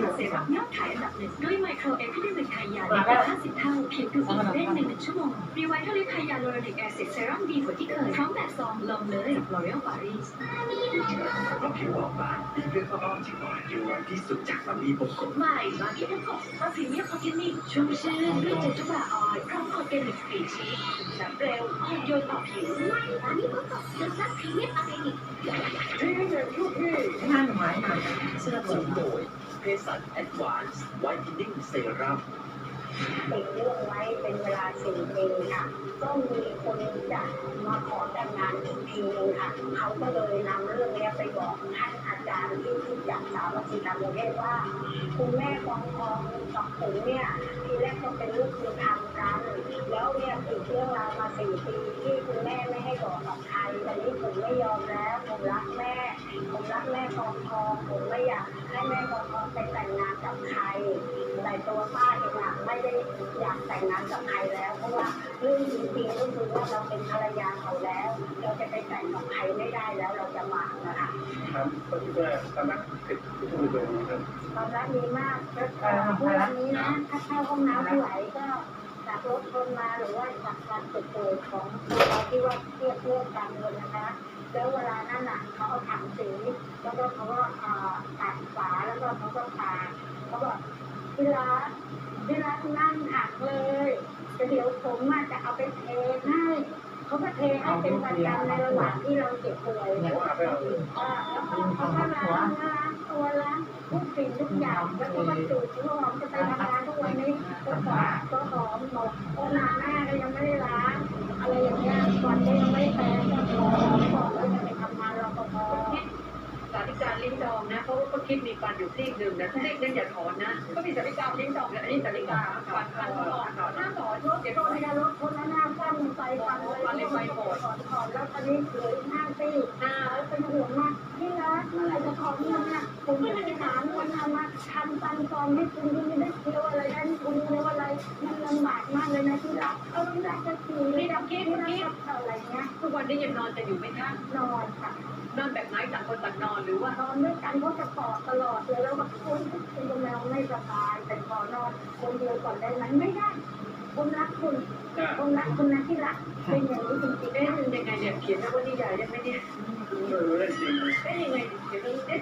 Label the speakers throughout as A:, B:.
A: สูตรเซรั่มยอดขายอันดับหนึ่งด้วยไมโครเอพิเดมิกไคยาในกว่า50เท่าผิวดูอิ่มเด้งในหนึ่งชั่วโมงรีไวท์เทลิไคยาโลรานิกแอซิดเซรั่มดีกว่าที่เคย พร้อมแบบซองลองเลย L'Oreal Paris
B: เพราะผิวบอบบางมีเลือดข้อที่อ่อนเร็ววันที่สุดจากลำมีผมขน
A: ใหม่มาที่ทั้งของมาพรีเมียมคอร์กินิ่งชุ่มชื่นด้วยเจจุบาออยล์พร้อมคอร์แกนิกสปีชีสชุ่มฉ่ำเร็วอ่อนโยนต่อผิว
C: อันนี้ก็ตกเป็นซักพรีเมียมออร์แกนิก
B: ที่เด็กลูกพี่
D: ห้าหน่วยหน่อย
B: สนับสนุนโดย เพสันแอดวานซ์ไวท์นิ่งเซรั่ม
E: ติดเรื่องไว้เป็นเวลาสี่ปีค่ะ ก็มีคนจะมาขอแต่งงานอีกทีนึงค่ะ เขาก็เลยนำเรื่องนี้ไปบอกท่านอาจารย์ที่ที่จากสาวัตถีธรรมเทศว่า คุณแม่กองทองกับผมเนี่ยทีแรกก็เป็นลูกคุณธรรมกันแล้วเนี่ยติดเรื่องราวมาสี่ปีที่คุณแม่ไม่ให้บอกกับใครแต่นี้ผมไม่ยอมแล้วผมรักแม่ ผมรักแม่กองทองผมไม่อยากให้แม่กอง อยากแต่งงานกับใครแล้ว เพราะว่าเรื่องจริงๆก็คือว่าเราเป็นภรรยาเขาแล้ว เราจะไปแต่งกับใครไม่ได้แล้วเราจะหมางนะคะ
F: ครับก็คิดว่าสามารถติดผู้บริโภคนะครับ
E: ความรักดีมากแล้วพูดวันนี้นะถ้าเข้าห้องน้ำไม่ไหวก็จากรถชนมาหรือว่าจากการเกิดเกิดของเราที่ว่าเครียดเรื่องการเงินนะคะแล้วเวลานั้นน่ะเขาเอาถังสีแล้วก็เขาก็อ่าตัดฝาแล้วก็เขาก็ปาเขาบอกพี่รัก พี่รักนั่งหักเลยแต่เดี๋ยวผมอาจจะเอาไปเทให้เขาก็เทให้เป็นประจำในระหว่างที่เราเจ็บป่วย
F: เพราะว่าไม่เอาเลย
E: อ่าแล้วก็เขาก็ล้างล้างตัวล้างทุกสิ่งทุกอย่างแล้วก็มาจูบน้ำหอมจะไปทำงานทุกวันนี้ก็หอมก็หอมหมดโอ้หน้าหน้าก็ยังไม่ได้ล้างอะไรอย่างเงี้ยก่อนก็ยังไม่ได้แปรงก็หอมก่อน
D: คิดมีฟันอยู่ซีกหนึ่งนะซีกนึงอย่าถอนนะ ก็มีสาธิการลิ้นดองและอันนี้สาธิกาฟันฟันถอนถอนหน้าถอนเดี๋ยว
E: โดนยารถคนละหน้าฟันไปฟันเลยถอนถอนแล้วตอนนี้เหลือห้าซี่
D: หน้า
E: แล้วเป็นห่วงมากพี่รักเมื่อไหร่จะถอนเงินนะผมไม่ได้ถามคนเอามาทำฟันปลอมให้คุณคุณไม่ได้เคี้ยวอะไรนั่นคุณเคี้ยวอะไรมันลำบากมากเลยนะพี่รักเอาพี่รักจะขี่พี่รักคิดพี่รักอะไรเงี้ย
D: ทุกวันนี้ยังนอนจะอยู่ไหมคะ
E: นอนค่ะ
D: นอนแบบไหนต่างคนต่าง นอน
E: ด้วยกันเขาจะกอดตลอดเลยแล้วแบบคุณคุณแมวไม่สบายแต่ขอนอนคนเดียวก่อนได้ไหมไม่ได้คุณรักคุณคุณรักคุณนะที่รักเป็นอย่างนี้จริงๆ
D: เอ๊ะมันยังไงเนี่ยเขียนนวนิยายได้ไหมเนี่ย
F: เออได้
D: ยังไงเขียนเรื่องเอ๊ะ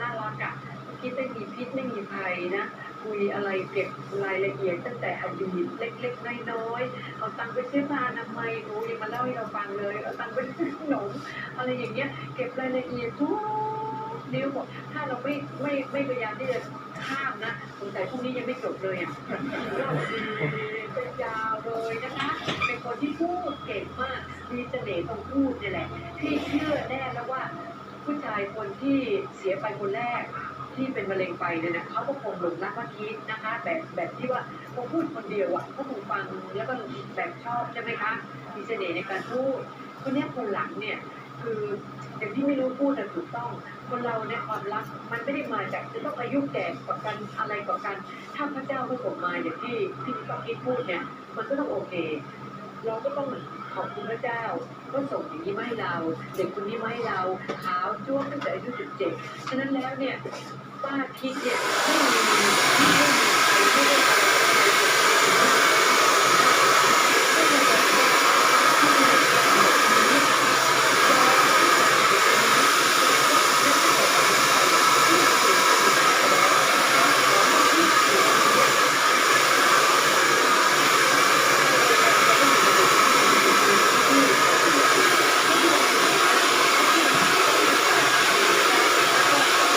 D: น่ารักอะ คิดไม่มีพิษไม่มีภัยนะคุยอะไรเก็บรายละเอียดตั้งแต่อดีตเล็กๆน้อยๆเอาตังค์ไปซื้อผ้าอนามัยโอ้ยมาเล่าให้เราฟังเลยเอาตังค์ไปซื้อขนมอะไรอย่างเงี้ยเก็บรายละเอียดทุกนิ้วหมดถ้าเราไม่ไม่ไม่พยายามที่จะข้ามนะสงสัยพรุ่งนี้ยังไม่จบเลยอะเป็นยาวเลยนะคะเป็นคนที่พูดเก่งมากมีเสน่ห์ตรงพูดนี่แหละที่เชื่อแน่แล้วว่าผู้ชายคนที่เสียไปคนแรก ที่เป็นมะเร็งไปเนี่ยนะเขาก็คงหลงรักก็คิดนะคะ แบบแบบที่ว่าพอพูดคนเดียวอะเขาคงฟังแล้วก็แบบชอบใช่ไหมคะมีเสน่ห์ในการพูดคนนี้คนหลังเนี่ยคืออย่างที่ไม่รู้พูดแต่ถูกต้อง คนเราในยความรักมันไม่ได้มาจากจะต้องอายุแก่กว่ากันอะไรกว่ากันถ้าพระเจ้าก็ส่งมาอย่างที่ที่ต้องคิดพูดเนี่ย มันก็ต้องโอเค เราก็ต้อง ขอบคุณพระเจ้าก็ส่งอย่างนี้มาให้เรา เด็กคนนี้มาให้เราขาวจ้วงตั้งแต่อายุสิบเจ็ดฉะนั้นแล้วเนี่ยป้าคิดเนี่ยไม่มีได้อะไร
F: ให้สัตว์ตองเรื่อง
D: ไม่ได้จะพอนะคะจากที่นี่ต้องคนคิดไม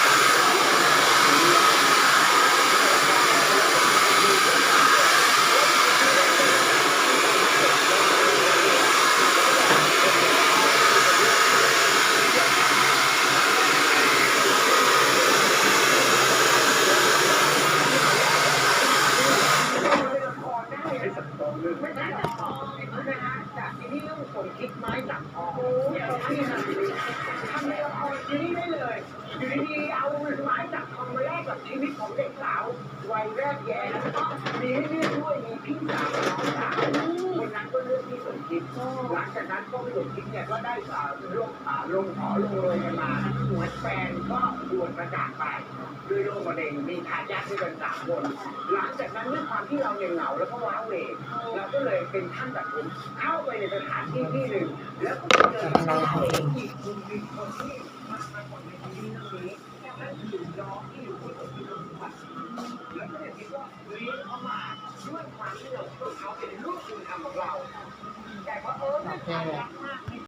D: ้หลังออกเนี่ยที่มัน
G: ทำในละครซีรีส์ได้เลย อยู่ดีๆเอาไม้จับทอง มาแลกกับชีวิตของเด็กสาววัยแรกแย่ หลังจากนั้นก็พี่สมคิดเนี่ยก็ได้สาวลงอ่าลงขอลงโรยกันมาหัวแฟนก็ด่วนประจากไปด้วยโรคมะเร็งมีทายาทด้วยกันสามคน หลังจากนั้นด้วยความที่เราเนี่ยเหงาแล้วก็ว้าเหวเราก็เลยเป็นท่านแบบผมเข้าไปในสถานที่ที่หนึ่งแล้วก็ไปเจอเราอีกคนที่มาในทีวีเรื่องนี้นั่นคือน้องที่อยู่ที่ผมที่เราสัมแล้วก็เลยคิดว่าเลี้ยงเขามาด้วยความที่เราเขาเป็นลูกบุญธรรมของเรา Chạy?